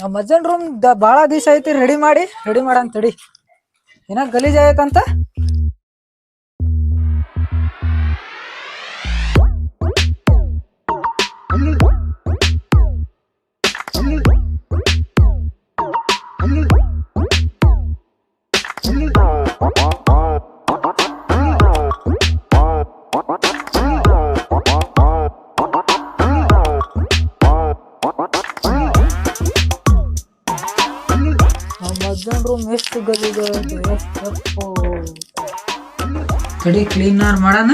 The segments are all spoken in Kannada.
ನಮ್ಮ ಅಜ್ಜನ್ ರೂಮ್ ಭಾಳ ದಿವಸ ಐತಿ ರೆಡಿ ಮಾಡಿ ರೆಡಿ ಮಾಡಂತಡಿ ಏನ ಗಲೀಜ್ ಆಗೈತಂತ? ಅಜ್ಜನ್ ರೂಮ್ ಎಷ್ಟು ಗಲೀಜ್. ತಡಿ ಕ್ಲೀನರ್ ಮಾಡೋಣ?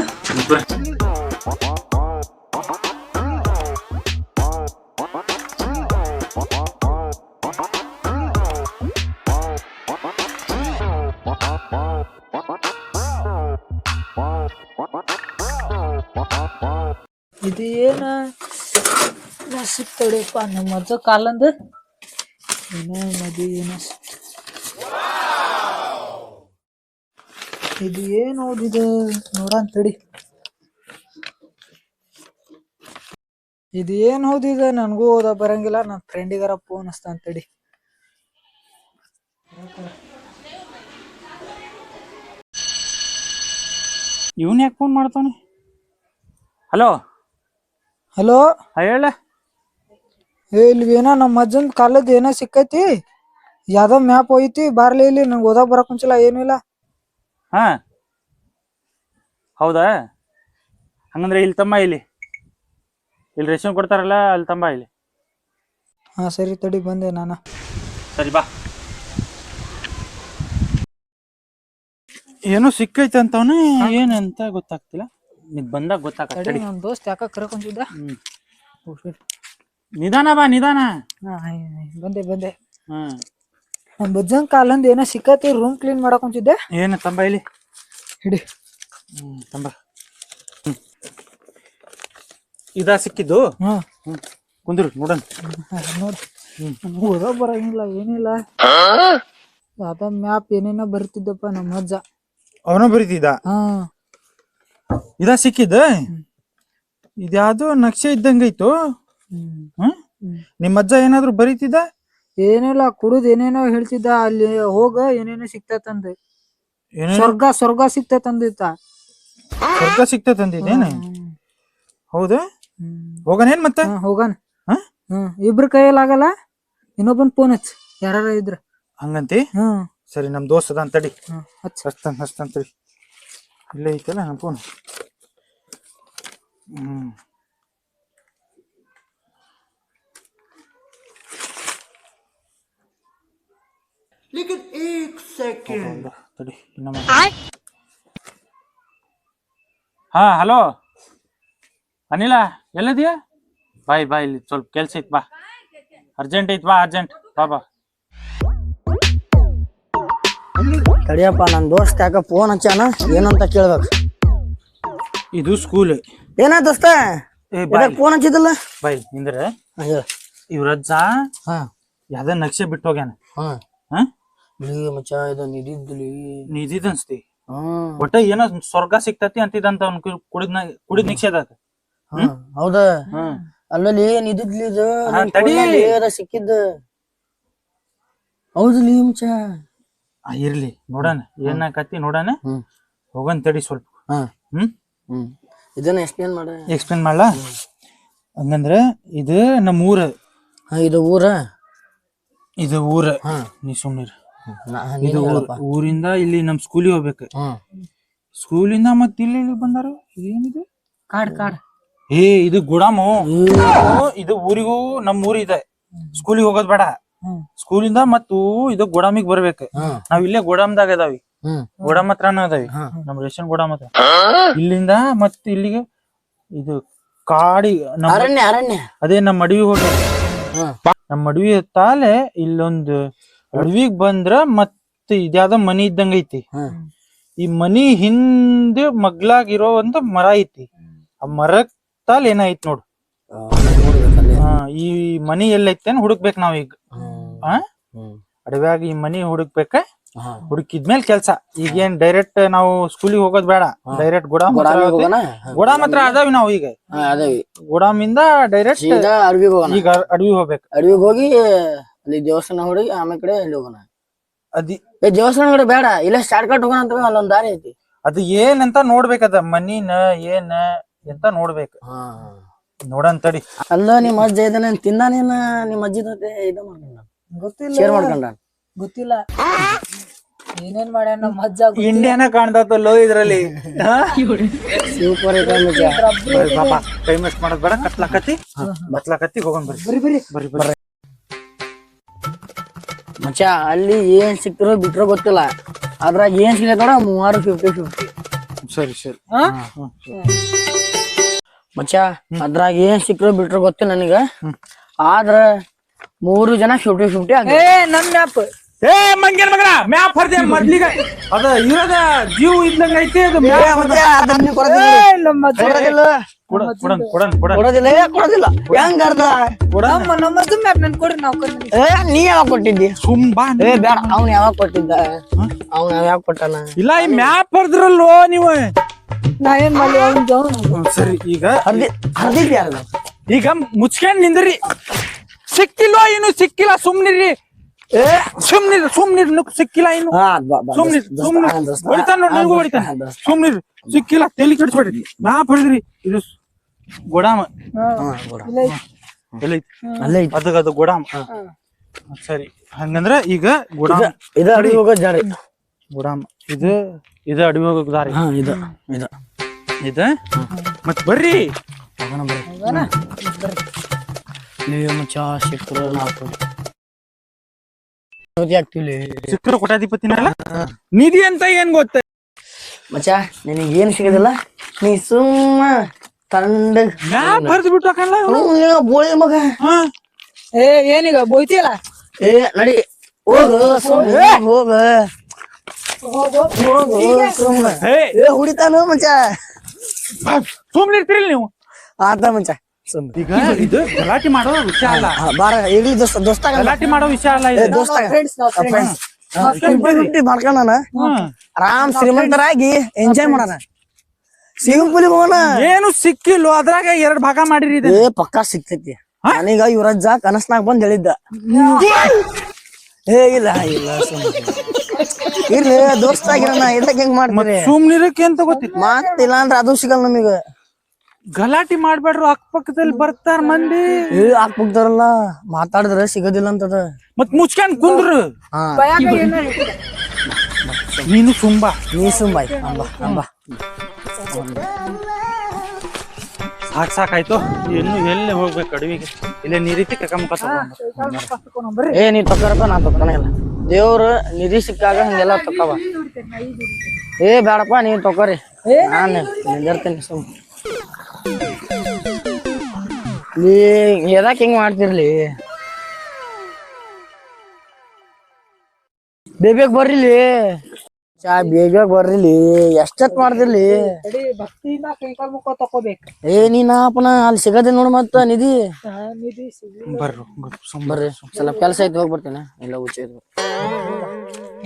ಇದು ಏನ ಸಿಗ್ತಡಿಯಪ್ಪ ನಮ್ಮ ಅಜ್ಜ ಕಾಲಂದು. ಏನೋ ಮದಿ ಏನೋ ಇದು ಏನು ಓದಿದೆ ನೋಡೋಣ ತಡಿ. ಇದು ಏನು ಓದಿದೆ? ನನಗೂ ಓದ ಬರಂಗಿಲ್ಲ. ನನ್ನ ಫ್ರೆಂಡಿಗಾರ ಫೋನ್ ಅಂತ ತಡಿ. ಇವನ್ ಯಾಕೆ ಫೋನ್ ಮಾಡ್ತಾನೆ? ಹಲೋ ಹಲೋ ಹೇಳ. ಏ ಇಲ್ಲಿ ಏನೋ ನಮ್ಮ ಅಜ್ಜನ್ ಕಾಲದ ಏನೋ ಸಿಕ್ಕೈತಿ. ಯಾವ್ದೋ ಮ್ಯಾಪ್ ಹೋಯ್ತಿ ಬಾರ್ಲಿ ಇಲ್ಲಿ. ನಂಗೆ ಓದಕ್ ಬರಕ್ ಮುಂಚಿಲ್ಲ ಏನೂ ಇಲ್ಲ. ಹಾ. ಹೌದಾ? ಹಂಗಂದ್ರೆ ಇಲ್ಲಿ ತಮ್ಮ ಇಲ್ಲಿ. ಇಲ್ಲಿ ರೇಷನ್ ಕೊಡ್ತಾರಲ್ಲ ಅಲ್ಲಿ ತಮ್ಮ ಇಲ್ಲಿ. ಹಾ ಸರಿ ತಡಿ ಬಂದೆ ನಾನು. ಸರಿ ಬಾ. ಏನೋ ಸಿಕ್ಕೈತೆ ಅಂತವನೇ ಏನಂತ ಗೊತ್ತಾಗ್ತಿಲ್ಲ. ನಿದ್ ಬಂದಾಗ ತಡಿ ಗೊತ್ತಾಗ್ತಡಿ ನನ್ನ ದೋಸ್ತ್ ಯಾಕ ಕರ್ಕೊಂಡಿದ್ದ ಹ್ಮ್. ನಿಧಾನ ಬಾ ನಿಧಾನ. ಹಾ ಬಂದೆ ಬಂದೆ. ಹ್ಮ್ ನಮ್ಮ ಅಜ್ಜನ್ ಕಾಲಂದ ಏನೋ ಸಿಕ್ಕತ್ತಿ ರೂಮ್ ಕ್ಲೀನ್ ಮಾಡಕ್ ಕುಂತಿದ್ದೆ. ಏನು ತಂಬ ಇಲ್ಲಿ? ಹಿಡಿ. ಹ್ಮ್ ತಂಬ. ಹ್ಮ್. ಇದಾ ಸಿಕ್ಕಿದ್ದು? ಹಾ. ಹ್ಮ್. ಕುಂದ್ರು ನೋಡೋಣ. ನೋಡಿ. ಹ್ಮ್. ಬರಂಗಿಲ್ಲ ಏನಿಲ್ಲ. ಯಾವ್ದ ಮ್ಯಾಪ್ ಏನೇನೋ ಬರ್ತಿದ್ದಪ್ಪ ನಮ್ಮ ಅಜ್ಜ. ಅವನ ಬರೀತಿದ್ದ? ಹಾ. ಇದ ಸಿಕ್ಕಿದ್ದ? ಇದ್ಯಾವ್ದೋ ನಕ್ಷೆ ಇದ್ದಂಗೈತು ಹ್ಮ್. ಹ್ಮ್? ಹ್ಮ್. ನಿಮ್ಮ ಅಜ್ಜ ಏನಾದ್ರು ಬರೀತಿದ್ದ? ಏನಿಲ್ಲ ಕುಡುದ್ ಏನೇನೋ ಹೇಳ್ತಿದ್ದ ಅಲ್ಲಿ ಹೋಗ ಏನೇನೋ ಸಿಕ್ತೈತಂದ ಸ್ವರ್ಗ ಸ್ವರ್ಗ ಸಿಕ್ತೈತಂದಿತ್ತ ಸ್ವರ್ಗ ಸಿಕ್ತೈತಂದಿದ್ದೇನೆ ಹೌದಾ? ಏನ್ ಮತ್ತೆ? ಹೋಗನ್. ಹೋಗಣ ಹಾ? ಹ್ಮ್ ಇಬ್ರ ಕೈಯಲ್ಲಿ ಆಗಲ್ಲ ಇನ್ನೊಬ್ಬನ್ ಫೋನ್ ಹಚ್ ಯಾರ ಇದ್ರ. ಹಂಗಂತಿ? ಹ್ಮ್. ಸರಿ ನಮ್ ದೋಸ್ತದ ಅದ ಅಂತಡಿ ಅಷ್ಟಂತ ಅಷ್ಟಂತ ಹಚ್ತಾಂತಡಿ ಇಲ್ಲೇ ಐತಲ್ಲ ನಮ್ಮ ಫೋನ್ ಹ್ಮ್. ಹೌದಾ? ತಡಿ ಇನ್ನೊಮ್ಮೆ ಹಾ ಹಲೋ ಅನಿಲ ಎಲ್ಲದಿಯಾ ಬಾಯ್ ಬಾಯ್ ಇಲ್ಲಿ ಸ್ವಲ್ಪ ಕೆಲ್ಸ ಐತ್ ಬಾ ಅರ್ಜೆಂಟ್ ಐತ್ ಬಾ ಅರ್ಜೆಂಟ್ ಬಾ ಬಾ ತಡಿಯಪ್ಪ ನನ್ನ ದೋಸ್ತ ಯಾಕ ಫೋನ್ ಹಚ್ಚಾನ? ಏನಂತ ಕೇಳ್ಬೇಕು? ಇದು ಸ್ಕೂಲ್ ಏನ ದೋಸ್ತ? ಏ ಬಾಯ್. ಫೋನ್ ಹಚ್ಚಿದಲ್ಲ ಬಾಯ್ ಹೇಳ. ಇವ್ರ ಅಜ್ಜ ಹಾ. ಯಾವ್ದ ನಕ್ಷೆ ಬಿಟ್ಟು ಹೋಗ್ಯಾನ? ಹಾ? ಬಿಳಿ ಮಚ್ಚ ಇದು ನಿದಿದ್ಲಿ ನೀ ಇದಿದ್ ಅನ್ಸ್ತಿ. ಹ್ಮ್ ಒಟ್ಟ ಏನೋ ಸ್ವರ್ಗ ಸಿಕ್ತತಿ ಅಂತಿದಂತ ಅವ್ನ ಕುಡಿದ್ ಕುಡಿದ್ ನಿಕ್ಷೇದ ಹಾ, ಹೌದ? ಹ್ಮ್ ಅಲ್ಲಲ್ಲಿ ನಿದಿದ್ಲಿ ಇದು ಹಾ, ನಿನ್ ತಡಿ. ಸಿಕ್ಕಿದ್ದ? ಮಚ್ಚ. ಆ, ಇರ್ಲಿ ನೋಡಣ. ಏನಾಕತಿ ನೋಡಣ. ಹ್ಮ್. ಹೋಗನ್ ತಡಿ ಸ್ವಲ್ಪ. ಹಾ. ಹ್ಮ್? ಹ್ಮ್. ಇದನ್ನ ಎಕ್ಸ್ಪ್ಲೇನ್ ಮಾಡ. ಎಕ್ಸ್ಪ್ಲೇನ್ ಮಾಡ್ಲಾ? ಹಂಗಂದ್ರ ಇದು ನಮ್ಮ ಊರ ಹಾ ಇದು ಊರ? ಇದು ಊರ. ಹಾ. ನೀ ಸುಮ್ನಿರ್. ಇದು ಊರ್ ಊರಿಂದ ಇಲ್ಲಿ ನಮ್ ಸ್ಕೂಲಿಗೆ ಹೋಗ್ಬೇಕು. ಸ್ಕೂಲಿಂದ ಮತ್ ಇಲ್ಲಿ ಇಲ್ಲಿ ಬಂದಾರ? ಏನಿದೆ ಕಾಡ್ ಕಾಡ್. ಏ ಇದು ಗುಡಾಮು. ಇದು ಊರಿಗೂ ನಮ್ ಊರಿದೆ ಸ್ಕೂಲಿಗೆ ಹೋಗೋದ್ ಬೇಡ. ಹ್ಮ್ ಸ್ಕೂಲಿಂದ ಮತ್ತು ಇದು ಗುಡಾಮಿಗೆ ಬರ್ಬೇಕು. ನಾವ್ ಇಲ್ಲೇ ಗೋಡಾಮ್ದಾಗ ಅದಾವಿ. ಗುಡಾಮ್ ಹತ್ರನ ಅದಾವಿ. ನಮ್ ರೇಷನ್ ಗೋಡಾಮ್ ಹತ್ರ. ಇಲ್ಲಿಂದ ಮತ್ ಇಲ್ಲಿಗೆ ಇದು ಕಾಡಿ ನಮ್ ಅರಣ್ಯ ಅರಣ್ಯ. ಅದೇ ನಮ್ ಅಡವಿ ಹೋಗಿ ನಮ್ ಅಡವಿ ತಾಲೆ ಇಲ್ಲೊಂದು ಅಡವಿಗ್ ಬಂದ್ರ ಮತ್ತ ಇದ್ಯಾವ್ದೋ ಮನಿ ಇದ್ದಂಗ ಐತಿ. ಈ ಮನಿ ಹಿಂದೆ ಮಗ್ಲಾಗಿರೋ ಒಂದು ಮರ ಐತಿ. ಆ ಮರಕ್ ತಾಲ್ ಏನೈತಿ ನೋಡು. ಆ, ಈ ಮನಿ ಎಲ್ಲೈತೆ ಹುಡುಕ್ಬೇಕು ನಾವ್ ಈಗ. ಅಡವ್ಯಾಗ ಈ ಮನಿ ಹುಡುಕ್ಬೇಕ? ಹುಡುಕಿದ್ಮೇಲೆ ಕೆಲ್ಸ. ಈಗೇನ್ ಡೈರೆಕ್ಟ್ ನಾವು ಸ್ಕೂಲಿಗೆ ಹೋಗೋದ್ ಬೇಡ. ಡೈರೆಕ್ಟ್ ಗೋಡಾಮ್. ಗೋಡಾಮ್ ಹತ್ರ ಅದಾವಿ ನಾವು ಈಗ. ಹಾ ಇಂದ ಗೋಡಾಮಿಂದ ಡೈರೆಕ್ಟ್ ಅಡವಿಗೆ ಈಗ ಅಡವಿ ಹೋಗ್ಬೇಕು. ಅಡವಿಗೆ ಹೋಗಿ ಅಲ್ಲಿ ದೇವಸ್ಥಾನ ಹುಡುಗಿ ಆಮೇಲೆ ಕಡೆ ಅಲ್ಲಿ ಹೋಗೋಣ. ಅದಿ ಏ ದೇವಸ್ಥಾನ ಕಡೆ ಬೇಡ ಇಲ್ಲ ಶಾರ್ಟ್ ಕಟ್ ಹೋಗೋಣ ಅಂತ ಅಲ್ಲೊಂದ್ ದಾರಿ ಐತಿ. ಅದು ಅಂತ ನೋಡ್ಬೇಕದ ಮನಿನ ಏನ ಎಂತ ನೋಡ್ಬೇಕು. ಹಾ ನೋಡನ್ ತಡಿ. ಅಲ್ಲ ನಿಮ್ಮ ಅಜ್ಜ ಇದನ್ನ ತಿಂದಾನೇನ ನಿಮ್ಮ ಅಜ್ಜಿ ಜೊತೆ ಇದು ಮಾಡ್ಕೊಂಡ ಗೊತ್ತಿಲ್ಲ. ಶೇರ್ ಮಾಡ್ಕೊಂಡ ಗೊತ್ತಿಲ್ಲ. ಏನೇನ್ ಮಾಡ್ಯಾನ ನಮ್ಮ ಅಜ್ಜ. ಇಂಡಿಯಾನ ಕಾಣ್ತಲ್ಲೋ ಇದ್ರಲ್ಲಿ? ಸೂಪರ್ ಪಾಪ ಮಾಡೋದ್ ಬೇಡ ಕತ್ಲಾಕತ್ತಿ. ಬತ್ಲಾಕತ್ತಿ ಹೋಗೋಣ ಬರ್ರಿ. ಬರ್ರಿ ಬರ್ರಿ ಬರ್ರಿ. ಮಚ್ಚ ಅಲ್ಲಿ ಏನ್ ಸಿಕ್ತಿರೋ ಬಿಟ್ರೋ ಗೊತ್ತಿಲ್ಲ. ಅದ್ರಾಗ ಏನ್ ಸಿಗತ್ತ ನೋಡ ಮೂವಾರು ಫಿಫ್ಟಿ ಫಿಫ್ಟಿ ಸರಿ ಸರಿ. ಹಾ? ಮಚ್ಚ ಅದ್ರಾಗ ಏನ್ ಸಿಕ್ತಿರೋ ಬಿಟ್ರೋ ಗೊತ್ತಿಲ್ಲ ನನಗ. ಆದ್ರ ಮೂರು ಜನ ಫಿಫ್ಟಿ ಫಿಫ್ಟಿ ಆಗ ನನ್ ಮ್ಯಾಪ್. ಏ ಮಂಗೇನ್ ಮಗನ ಮ್ಯಾಪ್ ಹೊರದೆ ಮೊದ್ಲಿಗ. ಅದ ಇರೋದ ಜೀವ ಇದ್ದಂಗ ಐತಿ ಅದು ಮ್ಯಾಪ್ ಏ, ಕೊಡೋದಿಲ್ಲ ಕೊಡೋದಿಲ್ಲ. ಹೆಂಗ್ ಅರ್ಧ? ನಮ್ಮ ನಮ್ಮ ಮ್ಯಾಪ್ ನನ್ ಕೊಡ್ರಿ ನಾವ್ ಕರ್ಕೊಂಡ್ ಏ ನೀ ಯಾವಾಗ ಕೊಟ್ಟಿದ್ದಿ? ಸುಂಬಾ ಏ ಬೇಡ ಅವ್ನ್ ಯಾವಾಗ ಕೊಟ್ಟಿದ್ದ? ಅವ್ನ ಯಾವಾಗ ಕೊಟ್ಟಾನ? ಇಲ್ಲ ಈ ಮ್ಯಾಪ್ ಹರ್ದ್ರಲ್ಲೋ ನೀವು? ನಾ ಏನ್ ಮಾಡಿ ಅವ್ನ್ ಸರಿ ಈಗ ಯಾರು ಈಗ ಮುಚ್ಕೊಂಡ್ ನಿಂದ್ರಿ. ಸಿಕ್ಕಿಲ್ವಾ ಏನು ಸಿಕ್ಕಿಲ್ಲ ಸುಮ್ನಿರಿ. ಸುಮ್ನಿರ್ ಸುಮ್ನಿರ್ ನುಕ್ ಸಿಕ್ಕಿಲ್ಲ ಇನ್ನು. ಸುಮ್ನಿರ್ ಸುಮ್ನಿರ್. ಹೊಡಿತಾನ ನೋಡಿ ನನಗೂ ಹೊಡಿತಾನ. ಸುಮ್ನಿರ್. ಸಿಕ್ಕಿಲ್ಲ ತಲೆ ಕೆಡಿಸ್ಬೇಡ್ರಿ. ನಾ ಹೊಡೆದ್ರಿ ಇದು ಗೋಡಾಮ. ಅದಗ ಅದು ಗೋಡಾಮ. ಸರಿ. ಹಂಗಂದ್ರ ಈಗ ಗೋಡಾಮ. ಇದು ಅಡಿ ಹೋಗೋ ಜಾರಿ ಗೋಡಾಮ. ಇದು ಇದು ಅಡವಿ ಹೋಗೋ ದಾರಿ. ಹಾ ಇದು ಇದು. ಇದ? ಮತ್ ಬರ್ರಿ. ನೀವು ಮಚ್ಚ ಸಿಕ್ಕರು ನಾಲ್ಕು. ಆಗ್ತಿವಿ ಸಿಕ್ಕರು ಕೊಟ್ಟಾಧಿಪತಿನಲ್ಲ ನಿಧಿ ಅಂತ ಏನ್ ಗೊತ್ತ? ಮಚ್ಚ ನಿನಗೆ ಏನ್ ಸಿಗೋದಿಲ್ಲ? ನೀ ಸುಮ್ಮ ತಂಡ ಬರ್ದು ಹರಿದು ಬಿಟ್ಟು ಹಾಕಲ್ಲ ಬೋಳಿ ಮಗ. ಹಾ. ಏ ಏನೀಗ ಬೋಯ್ತಿಯಲ್ಲ? ಏ ನಡಿ. ಹೋಗು ಹೋಗು. ಹೋಗ ಏ! ಹುಡಿತಾನು ಮಚ್ಚ? ಸುಮ್ನಿರ್ತೀರಿ ನೀವು? ಆತ ಮಚ್ಚ. ಇದು ಗಲಾಟೆ ಮಾಡೋ ವಿಷಯ ಅಲ್ಲ. ಹಾ, ಬಾರ ಇರ್ಲಿ ದೋಸ್ತ ದೋಸ್ತ ಗಲಾಟೆ ಮಾಡೋ ವಿಷಯ ಅಲ್ಲ ಇದು. ದೋಸ್ತ. ಫ್ರೆಂಡ್ಸ್ ಫ್ರೆಂಡ್ಸ್ ಫಿಫ್ಟಿ ಫಿಫ್ಟಿ ಮಾಡ್ಕೊಂಡಾನ ಆರಾಮ್ ಶ್ರೀಮಂತರಾಗಿ ಎಂಜಾಯ್ ಮಾಡೋಣ. ಸಿಂಪಲ್ ಪೂಲಿಗೆ ಹೋಗೋಣ. ಏನು ಸಿಕ್ಕಿಲ್ಲ ಅದ್ರಾಗ ಎರಡ್ ಭಾಗ ಮಾಡಿರಿ ಇದು ಏ ಪಕ್ಕಾ ಸಿಗ್ತೈತಿ ನನಗ ಇವ್ರಜ್ಜ ಕನಸ್ನಾಗ ಬಂದ್ ಹೇಳಿದ್ದ. ಏ ಇಲ್ಲ ಇಲ್ಲ. ಇರ್ಲಿ ದೋಸ್ತ ಆಗಿರೋಣ ಇದಕ್ಕೆ ಹೆಂಗ್ ಮಾಡ್ತೀರಿ? ಸುಮ್ನಿರಕ್ಕೆ ಅಂತ ಗೊತ್ತಿಲ್ಲ. ಅಂದ್ರೆ ಅದು ಸಿಗಲ್ಲ ನಮಗ. ಗಲಾಟೆ ಮಾಡ್ಬೇಡ್ರು ಅಕ್ಕಪಕ್ಕದಲ್ಲಿ ಬರ್ತಾರ ಮಂದಿ. ಏ ಹಾಕ್ಬಿಡ್ತಾರಲ್ಲ ಮಾತಾಡಿದ್ರೆ ಸಿಗೋದಿಲ್ಲ ಅಂತದ ಮತ್ ಮುಚ್ಕೊಂಡ್ ಕುಂದ್ರು. ನೀನು ತುಂಬಾ ನೀ ತುಂಬಾ ಅಂಬ ಅಂಬ. ಸಾಕ್ ಸಾಕಾಯ್ತು ಇನ್ನು ಎಲ್ಲಿ ಹೋಗ್ಬೇಕು ಅಡವಿಗೆ? ಇಲ್ಲೇ ನಿರೀತಿ ಬರ್ರಿ ಏ ನೀ ತಕ್ಕಾರಪ್ಪ ನಾ ತಕ್ಕೊಳ ಇಲ್ಲ. ದೇವ್ರು ನಿಧಿ ಸಿಕ್ಕಾಗ ಹಂಗೆಲ್ಲ ತಕ್ಕವ ಏ ಬೇಡಪ್ಪ ನೀವ್ ತಕೋರಿ ನಾನು ನಿಂದಿರ್ತೀನಿ ಸುಮ್ ನೀ ಎದಕ್ ಹಿಂಗ್ ಮಾಡ್ತಿರ್ಲಿ ಬೇಬೇಗ್ ಬರ್ರಿಲಿ ಚಾ ಬೇಗ ಬರ್ರಿಲಿ ಎಷ್ಟತ್ ಮಾಡ್ತಿರ್ಲಿ ಭಕ್ತಿಯಿಂದ ಮುಖ ತಕೋಬೇಕು ಏ ನೀನಪ್ಪನ ಅಲ್ಲಿ ಸಿಗದೆ ನೋಡ್ ಮತ್ತ ನಿಧಿ ನಿಧಿ. ಬರ್ರು ಸುಮ್ ಬರ್ರಿ ಸ್ವಲ್ಪ ಕೆಲಸ ಐತಿ ಹೋಗಿ ಬರ್ತೀನಿ ಇಲ್ಲ ಹುಚ್ಚ ಐತಿ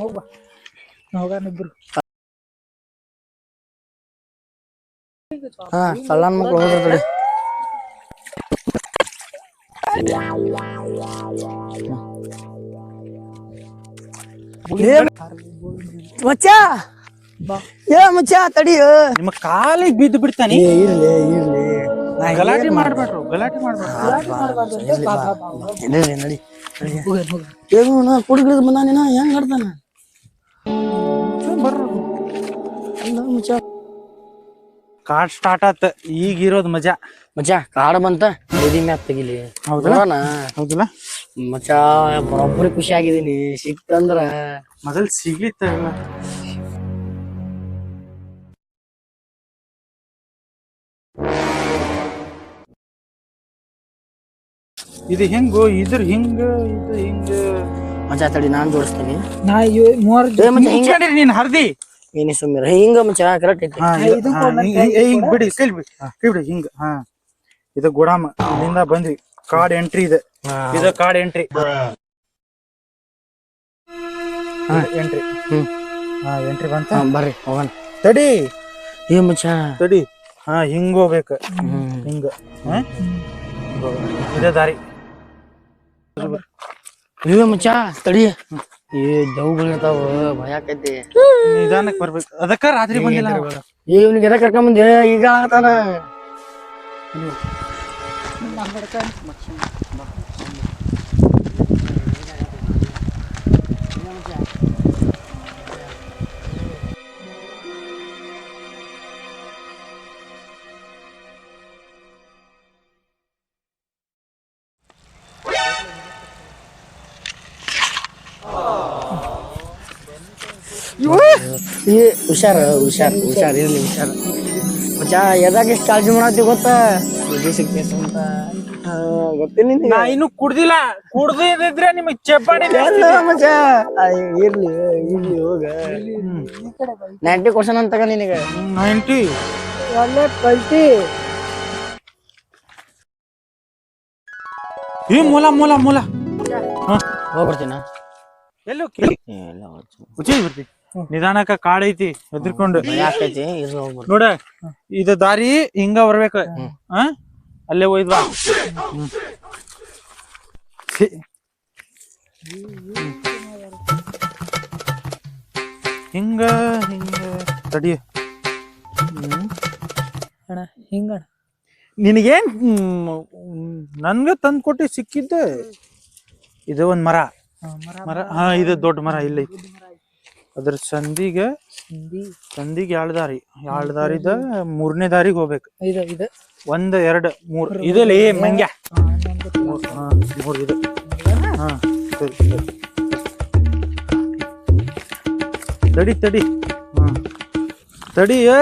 ಹೋಗ್ ಹಾ ಕಳ್ಳನ್ ಮಕ್ಳು ಹೋದ್ರಿ ಮಚ್ಚ? ಏ ಮಚ್ಚ ನಿಮ್ಮ ಕಾಲಿಗೆ ಬಿದ್ದು ಬಿಡ್ತಾನೆ. ಇರ್ಲಿ ಇರ್ಲಿ. ಗಲಾಟೆ ಮಾಡ್ಬೇಡ್ರು ಗಲಾಟೆ ಮಾಡ್ಬೇಡ್ರು. ನಡಿ. ಏನು ನಾ ಬಂದಾನೇನ? ಹೆಂಗ್ ಆಡ್ತಾನ ಬರ್ರು. ಮಚ್ಚ. ಕಾರ್ಡ್ ಸ್ಟಾರ್ಟ್ ಆತ. ಈಗ ಇರೋದ್ ಮಜಾ. ಮಜಾ ಕಾಡ ಬಂತ. ನಿಧಿ ಮ್ಯಾಪ್ ತೆಗಿಲಿ? ನೋಡೋಣ. ಹೌದಲ್ಲ? ಮಜಾ ಬರೋಬ್ಬರಿ ಖುಷಿ ಆಗಿದೀನಿ ಸಿಕ್ತಂದ್ರ ಮೊದಲ್ ಸಿಗ್ಲಿತ್ತ ಇದು ಹೆಂಗು? ಇದ್ರ ಹಿಂಗ ಇದು ಹಿಂಗ. ಮಜಾ ತಡಿ ನಾನ್ ಜೋಡಿಸ್ತೀನಿ. ನಾ ಮೂರ್ ಮೂವರ್ ನೀನ್ ಹರ್ದಿ. ಏನಿ ಸುಮ್ಮಿರ ಹಿಂಗ ಮಚ್ಚ ಕರೆಕ್ಟ್ ಐತಿ ಹಾ, ಇದು- ಇದು ಹಾ, ಕೊಡ್ಬೇಕು, ಹಿಂಗ್- ಹಿಂಗ್- ಹಿಂಗ್ ಬಿಡಿ ಕೈಲಿ ಬಿಡಿ ಕೈ ಬಿಡಿ ಹಿಂಗ ಹಾ ಇದು ಗುಡಾಮ ಇಲ್ಲಿಂದ ಬಂದ್ವಿ ಕಾರ್ಡ್ ಎಂಟ್ರಿ ಇದೆ ಇದು ಕಾರ್ಡ್ ಎಂಟ್ರಿ ಎಂಟ್ರಿ ಹ್ಮ್. ಹಾ ಎಂಟ್ರಿ ಬಂತ ಹಾ, ಬರ್ರಿ ಹೋಗೋಣ ತಡಿ ಏ ಮಚ್ಚ ತಡಿ ಹಾ ಹಿಂಗ್ ಹೋಗ್ಬೇಕು ಹ್ಮ್ ಹಿಂಗ ಹಾ? ಇದೇ ದಾರಿ ಏ ಮಚ್ಚ ತಡಿ ಏ ದೌಗಳು ಇರ್ತಾವ ಭಯ ಆಕೈತಿ ನಿಧಾನಕ್ ಬರ್ಬೇಕು. ಅದಕ್ಕ ರಾತ್ರಿ ಬಂದಿಲ್ಲ. ಇವ್ನಿಗೆ ಎದಕ್ ಕರ್ಕೊಂಬಂದೆ ಈಗ ಆಗತಾನ ಏ ಹುಷಾರ ಹುಷಾರ್ ಹುಷಾರ್ ಇರ್ಲಿ ಹುಷಾರ್ ಮಚ್ಚ ಎದಾಗ ಎಷ್ಟು ಕಾಳಜಿ ಮಾಡತ್ತಿ ಗೊತ್ತಾ ವಿಜಯ್ ಸಿಗ್ತೈತೆ ಅಂತ ಆ, ಗೊತ್ತಿಲ್ಲ ನಿನಗೆ? ನಾ ಇನ್ನು ಕುಡ್ದಿಲ್ಲ ಕುಡ್ದಿದ್ರೆ ನಿಮಗ್ ಚಪ್ಪಾಡಿ ಎಲ್ಲ ಮಚ್ಚ ಅಯ್ಯ, ಇರ್ಲಿ ಇರ್ಲಿ ಹೋಗ ನೈಂಟಿ ಕ್ವಶನ್ ಅಂತ ತಗ ನಿನಗೆ ನೈಂಟಿ ಒಳ್ಳೆ ಕಲ್ತಿ ಈ ಮೂಲ ಮೂಲ ಮೂಲ ಹೋಗ್ಬರ್ತೀನ ಎಲ್ಲೋ ಉಚ್ಚಿ ಬರ್ತಿ ನಿಧಾನಕ್ಕ ಕಾಡ್ ಐತಿ ಹೆದರ್ಕೊಂಡು ನೋಡ ಇದು ದಾರಿ ಹಿಂಗ ಬರ್ಬೇಕ. ಅಲ್ಲೇ. ಛೀ. ಹಿಂಗ ಹಿಂಗ. ತಡಿ. ಅಣ್ಣ ಹಿಂಗಣ್ಣ. ನಿನಗೇನ್ ನನ್ಗ ತಂದ್ ಕೊಟ್ಟಿ ಸಿಕ್ಕಿದ್ದೆ. ಇದು ಒಂದ್ ಮರ. ಮರ ಹಾ ಇದು ದೊಡ್ಡ ಮರ ಇಲ್ಲ. ಅದ್ರ ಸಂದಿಗೆ ಹಿಂದಿ ಸಂದಿಗೆ ಎರಡು ದಾರಿ. ಎರಡು ದಾರಿದ ಮೂರನೇ ದಾರಿಗೆ ಹೋಗ್ಬೇಕು. ಇದು ಇದು ಒಂದ್ ಎರಡ್ ಮೂರ್. ಇದಲ್ಲಿ ಏ ಮಂಗ್ಯ. ಮೂರ್ ಇದು. ಹಾ ಸರಿ, ಸರಿ. ತಡಿ ತಡಿ. ಹಾ. ತಡಿ ಏ.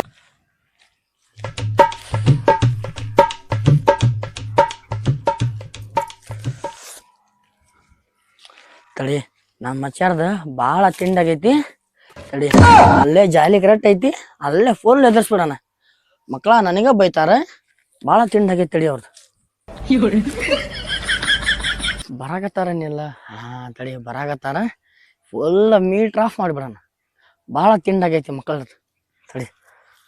ತಡಿ ನಮ್ಮ ಮಚ್ಚಾರ್ದ ಭಾಳ ತಿಂಡಾಗೈತಿ ತಡಿ. ಅಲ್ಲೇ ಜಾಲಿ ಕರೆಕ್ಟ್ ಐತಿ. ಅಲ್ಲೇ ಫುಲ್ ಎದುರಿಸ್ಬಿಡಣ. ಮಕ್ಕಳ ನನಗೆ ಬೈತಾರ. ಭಾಳ ತಿಂಡಾಗೈತಿ ತಡಿ ಅವ್ರದ್ದು ಬರಾಕತ್ತಾರ ನೀಲ್ಲ ಹಾ ತಡಿ, ಬರಾಕತ್ತಾರ. ಫುಲ್ ಮೀಟ್ರ್ ಆಫ್ ಮಾಡಿಬಿಡೋಣ. ಭಾಳ ತಿಂಡಾಗೈತಿ ಮಕ್ಕಳದ್ದು ತಡಿ,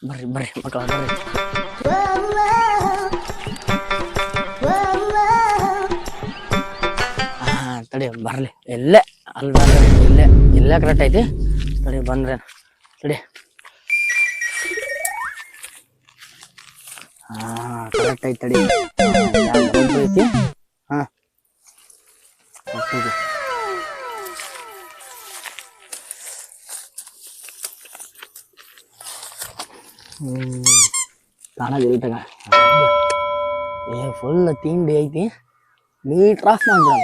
ಬರ್ರಿ ಬರ್ರಿ ಮಕ್ಕಳ ಬರ್ರಿ. ಹಾ ತಡಿ, ಬರಲಿ. ಎಲ್ಲೇ ಅಲ್ಲಿ ಬರಲಿ ಇಲ್ಲೇ ಇಲ್ಲೇ ಕರೆಕ್ಟ್ ಐತಿ. ತಡಿ ಬಂದ್ರೆ ತಡಿ. ಹಾ ಕರೆಕ್ಟ್ ಐತಿ ತಡಿ. ಹಾ, ಯಾಕ್ ಬರೋಬ್ಬರಿ ಐತಿ? ಹಾ. ಹೋಗ್ತಿದೆ. ಹ್ಮ್ ಕಾಣದಿಲ್ಲ ತಗ ಏ ಫುಲ್ ತಿಂಡಿ ಐತಿ. ಮೀಟ್ರ್ ಆಫ್ ಮಾಡ್ಬಿಡೋಣ.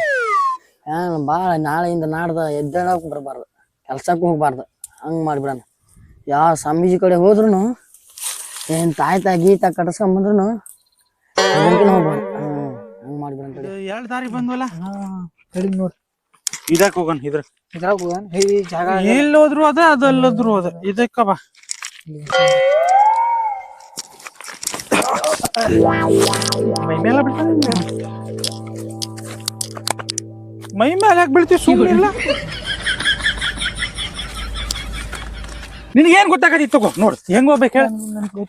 ಏನು ಭಾಳ ನಾಳೆಯಿಂದ ನಾಡ್ದ ಎದ್ದೇಳಕ್ಕೆ ಬರಬಾರ್ದು ಕೆಲ್ಸಕ್ಕೆ ಹೋಗ್ಬಾರ್ದು. ಹಂಗೆ ಮಾಡಿಬಿಡೋಣ. ಯಾವ ಸ್ವಾಮೀಜಿ ಕಡೆ ಹೋದ್ರೂ ಏನು ತಾಯಿ ಗೀತ ಕಟ್ಸ್ಕೊಂಬಂದ್ರು ಹೋಗ್ಬಾರ್ದು. ಹ್ಞೂ ಹಂಗೆ ಮಾಡಿಬಿಡೋಣ ಎರಡು ದಾರಿ ಬಂದ್ವಲ್ಲ? ಹಾ ನೋಡಿ. ಇದಕ್ಕೆ ಇದಕ್ ಹೋಗೋಣ ಇದ್ರ ಇದ್ರಾಗ ಹೋಗೋಣ. ಈ ಜಾಗ ಎಲ್ಲಿ ಹೋದ್ರು ಅದ ಅದಲ್ಲದ್ರು ಅದ. ಇದಕ್ಕ ಬಾ. ಮೈ ಮೇಲೆ ಬಿಡ್ತಾನೆ. ಮೈ ಮೇಲೆ ಯಾಕೆ ಬೀಳ್ತಿ ಸುಮ್ಮನೆ ಇಲ್ಲ ನಿನಗೇನ್ ಗೊತ್ತಾಗತಿ ತಗೋ ನೋಡ್ ಹೆಂಗ್ ಹೋಗ್ಬೇಕು ಹೇಳ.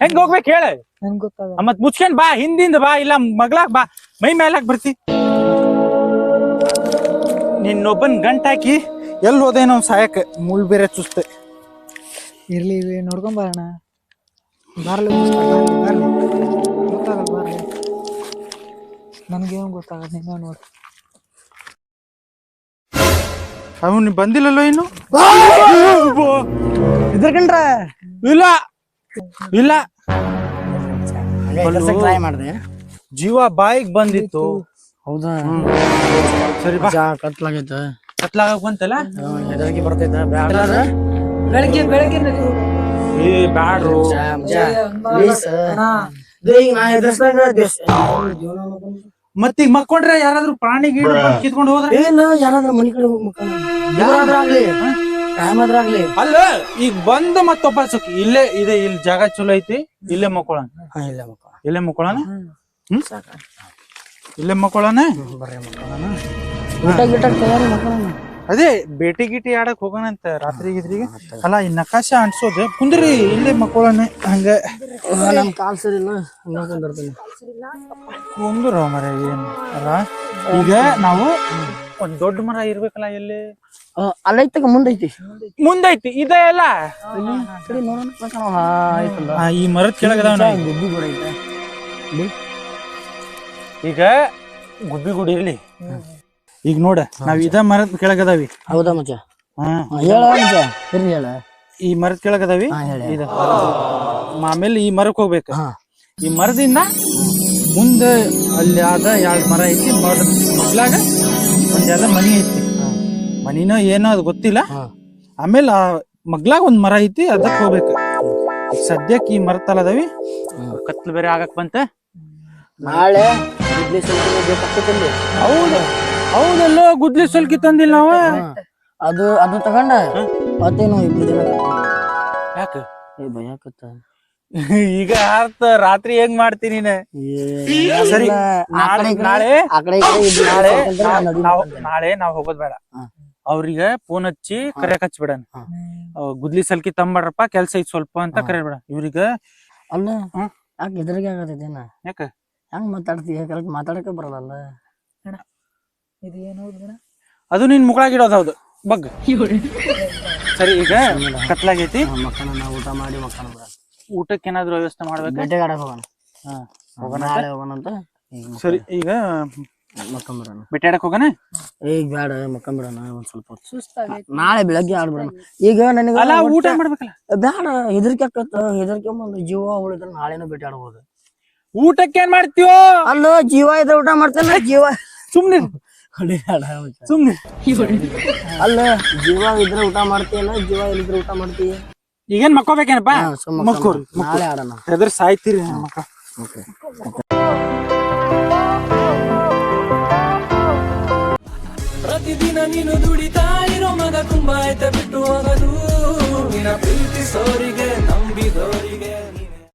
ಹೆಂಗ್ ಹೋಗ್ಬೇಕು ಹೇಳ. ನನ್ಗೆ ಗೊತ್ತಾಗ ಮತ್ ಮುಚ್ಕೊಂಡ್ ಬಾ ಹಿಂದಿಂದ ಬಾ ಇಲ್ಲ ಮಗ್ಲಾಗ್ ಬಾ ಮೈ ಮೇಲಾಕ್ ಬರ್ತಿ. ನಿನ್ನೊಬ್ಬನ್ ಗಂಟಾಕಿ ಎಲ್ಲಿ ಹೋದೇನೋ ಸಾಯಕ್? ಮುಳ್ ಬೇರೆ ಚುಸ್ತೆ. ಇರ್ಲಿ ಇರ್ಲಿ ನೋಡ್ಕೊಂಡ್ ಬರೋಣ. ಬರ್ಲಿ ದೋಸ್ತ, ಬರ್ಲಿ ಬರ್ಲಿ. ಗೊತ್ತಾಗಲ್ಲ ಬರ್ಲಿ. ನನ್ಗೇನು ಗೊತ್ತಾಗಲ್ಲ ನಿನ್ನ ನೋಡು. ಅವನು ಬಂದಿಲ್ಲಲ್ಲೋ ಇನ್ನು? ಇದ್ರಕಂಡ್ರ ಇಲ್ಲ. ಇಲ್ಲ. ಟ್ರೈ ಮಾಡಿದೆ. ಜೀವ ಬಾಯಿಗೆ ಬಂದಿತ್ತು. ಹೌದಾ? ಸರಿ ಬಾ. ಕತ್ಲಾಗೈತೆ. ಕತ್ಲಾಗಕ್ ಬಂತಲ್ಲ? ಹೆದರಿಕೆ ಬರ್ತೈತೆ. ಬ್ಯಾಡ ಬೆಳಗ್ಗೆ ಬೆಳಗ್ಗೆ. ಏ ಬ್ಯಾಡ್ರು. ಈಗ ನಾ ಹೆದರ್ಸ್ದಾಗ ದೇಶ ಮತ್ತೀಗ ಮಕ್ಕೊಂಡ್ರೆ ಯಾರಾದ್ರೂ ಪ್ರಾಣಿ ಗೀಡ ಕಿತ್ಕೊಂಡು ಹೋದ್ರೆ? ಏನ ಯಾರಾದ್ರೂ ಮನೆ ಕಡೆ ಮಕ್ಕಳು ಯಾರಾದ್ರಾಗ್ಲಿ ಟೈಮಾದ್ರಾಗ್ಲಿ ಅಲ್ಲ ಈಗ ಬಂದ ಮತ್ತೊಬ್ಬ ಸುಖಿ ಇಲ್ಲೇ ಇದೆ ಇಲ್ಲಿ ಜಾಗ ಚಲೋ ಐತಿ ಇಲ್ಲೇ ಮಕ್ಕೊಳ್ಳೋಣ ಇಲ್ಲೇ ಇಲ್ಲ ಮಕ್ಕಳ ಇಲ್ಲೇ ಮಕ್ಕೊಳನ? ಹ್ಮ್. ಇಲ್ಲೇ ಮಕ್ಕೊಳನ? ಬರ್ರಿ ಮಕ್ಕಳನ್ನ ಊಟ ಗಿಟ ತಯಾರಿ ಮಕ್ಕಳನ್ನ ಅದೇ ಬೇಟಿ ಗಿಟಿ ಆಡಕ್ ಹೋಗೋಣ ಅಂತ ರಾತ್ರಿ ಗಿದ್ರಿಗೆ ಅಲ್ಲ ಈ ನಕಾಶ ಅನ್ಸೋದು. ಕುಂದ್ರಿ ಇಲ್ಲೇ ಮಕ್ಕಳನ್ನ ಹಂಗ. ನಮ್ ಕಾಲ್ ಸರಿ ಕುಂದಿರ್ತೀನಿ ಕುಂದ್ರ ಮರ ಏನ್ ಅಲ್ಲ? ಈಗ ನಾವು ಒಂದ್ ದೊಡ್ಡ ಮರ ಇರ್ಬೇಕಲ್ಲ ಎಲ್ಲಿ? ಅಲ್ಲ ಐತಿ ಮುಂದೈತಿ. ಮುಂದೈತಿ ಇದೆ ಎಲ್ಲ ಈ ಮರದ ಕೆಳಗದ ಗುಬ್ಬಿ ಗುಡಿ ಐತೆ. ಈಗ ಗುಬ್ಬಿ ಗುಡಿ ಇರ್ಲಿ ಈಗ ನೋಡ ನಾವ್ ಇದ ಮರದ ಕೆಳಗದಾವಿ. ಹೌದಾ ಮಜ? ಹಾ. ಹೇಳ ಮಚ್ಚ ಇರ್ಲಿ ಹೇಳ. ಈ ಮರದ ಕೆಳಗದಾವಿ? ಹಾ ಹೇಳಿ ಇದ. ಆಮೇಲೆ ಈ ಮರಕ್ ಹೋಗ್ಬೇಕು. ಹಾ. ಈ ಮರದಿಂದ ಮುಂದೆ ಅಲ್ಲಿ ಆದ ಎರಡ್ ಮರ ಐತಿ ಮರದ ಮಗ್ಲಾಗ ಒಂದ್ ಯಾವ್ದ ಮನಿ ಐತಿ. ಮನಿನೋ ಏನೋ ಅದು ಗೊತ್ತಿಲ್ಲ. ಆಮೇಲೆ ಆ ಮಗ್ಲಾಗ ಒಂದ್ ಮರ ಐತಿ ಅದಕ್ ಹೋಗ್ಬೇಕು. ಸದ್ಯಕ್ಕೆ ಈ ಮರ ತಲದವಿ. ಕತ್ಲು ಬೇರೆ ಆಗಕ್ ಬಂತ. ನಾಳೆ ಹೌದು. ಹೌದಲ್ಲೋ ಗುದ್ಲಿ ಸಲ್ಕಿ ತಂದಿಲ್ಲ ನಾವ ಅದು ಅದು ತಗೊಂಡ? ಮತ್ತೇನು ಇಬ್ಬರು ಜನ? ಯಾಕ? ಏ ಭಯಕತ್ತ ಈಗ ಅರ್ಥ ರಾತ್ರಿ ಹೆಂಗ್ ಮಾಡ್ತೀನಿ ನೀನ್? ಸರಿ ನಾಳೆ ನಾಳೆ ನಾಳೆ ನಾವ್- ನದಿ ನಾಳೆ ನಾವ್ ಹೋಗೋದ್ ಬೇಡ. ಅವ್ರಿಗೆ ಫೋನ್ ಹಚ್ಚಿ ಕರೆಯಕ್ ಹಚ್ಬಿಡಣ ಹಾ. ಗುದ್ಲಿ ಸಲ್ಕಿ ತಂಬಾಡ್ರಪ್ಪ ಕೆಲ್ಸ ಐತ್ ಸ್ವಲ್ಪ ಅಂತ ಕರೆ ಕರೆಯಬೇಡ ಇವ್ರಿಗ ಅಲ್ಲ. ಯಾಕೆ ಎದುರಿಗೆ ಆಗತ್ತೇನ ಯಾಕೆ? ಹೆಂಗ್ ಮಾತಾಡ್ತೀಯ? ಕರೆಕ್ಟ್ ಮಾತಾಡಕ ಬರಲ್ಲ ಇದು ಏನು ಅದು ನಿನ್ ಮುಗಳಾಗಿಡೋದ್ ಹೌದು. ಬಗ್. ಸರಿ ಈಗ ಕತ್ಲಾಗೈತಿ. ಮಕ್ಕಳ ನಾವು ಊಟ ಮಾಡಿ ಮಕ್ಕಳ ಬಿಡ ಊಟಕ್ಕೆ ಏನಾದ್ರು ವ್ಯವಸ್ಥೆ ಮಾಡ್ಬೇಕು? ಬೇಟೆಗಾಡಕ್ ಹೋಗೋಣ. ಹಾ, ಹೋಗೋಣ ನಾಳೆ ಹೋಗೋಣಂತ ಈಗ ಸರಿ ಈಗ ಮಕ್ಕಂಬಿಡೋಣ ಬೆಟ್ಟಾಡಕ್ ಹೋಗೋಣ? ಈಗ ಬೇಡ ಮಕ್ಕಂಬಿಡೋಣ ಒಂದ್ ಸ್ವಲ್ಪ ಹೊತ್ತು. ನಾಳೆ ಬೆಳಗ್ಗೆ ಆಡ್ಬಿಡೋಣ. ಈಗ ನನಗೆ ಅಲ್ಲ ಊಟ ಮಾಡ್ಬೇಕಲ್ಲ? ಬೇಡ ಹೆದರ್ಕೆ ಆಕತ್ತ ಹೆದರಿಕೆ ಒಂದು ಜೀವ ಉಳಿದ್ರೆ ನಾಳೆನೂ ಭೇಟಿ ಆಡ್ಬೋದು ಊಟಕ್ಕೆ ಏನ್ ಮಾಡ್ತೀವೋ? ಅಲ್ಲ ಜೀವ ಇದ್ರೆ ಊಟ ಮಾಡ್ತೇನೆ ಜೀವ ಸುಮ್ನೆ. ಸುಮ್ನೆ. ಅಲ್ಲ ಜೀವ ಇದ್ರೆ ಊಟ ಮಾಡ್ತೀಯ ಜೀವ ಇಲ್ಲಿದ್ರೆ ಊಟ ಮಾಡ್ತೀಯ? ಈಗೇನ್ ಮಕ್ಕೋಬೇಕೇನಪ್ಪ? ಮಕ್ಕೋರಿ ನಾಳೆ ಆಡೋಣ. ಹೆದರ್ ಸಾಯ್ತೀರಿ ಮಕ್ಕ. ಪ್ರತಿದಿನ ನೀನು ದುಡಿತಾ ಇರೋ ಮಗ ತುಂಬಾ ಆಯ್ತ ಬಿಟ್ಟು ಹೋಗದು. ನಿನ್ನ ಪ್ರೀತಿ ಸೋರಿಗೆ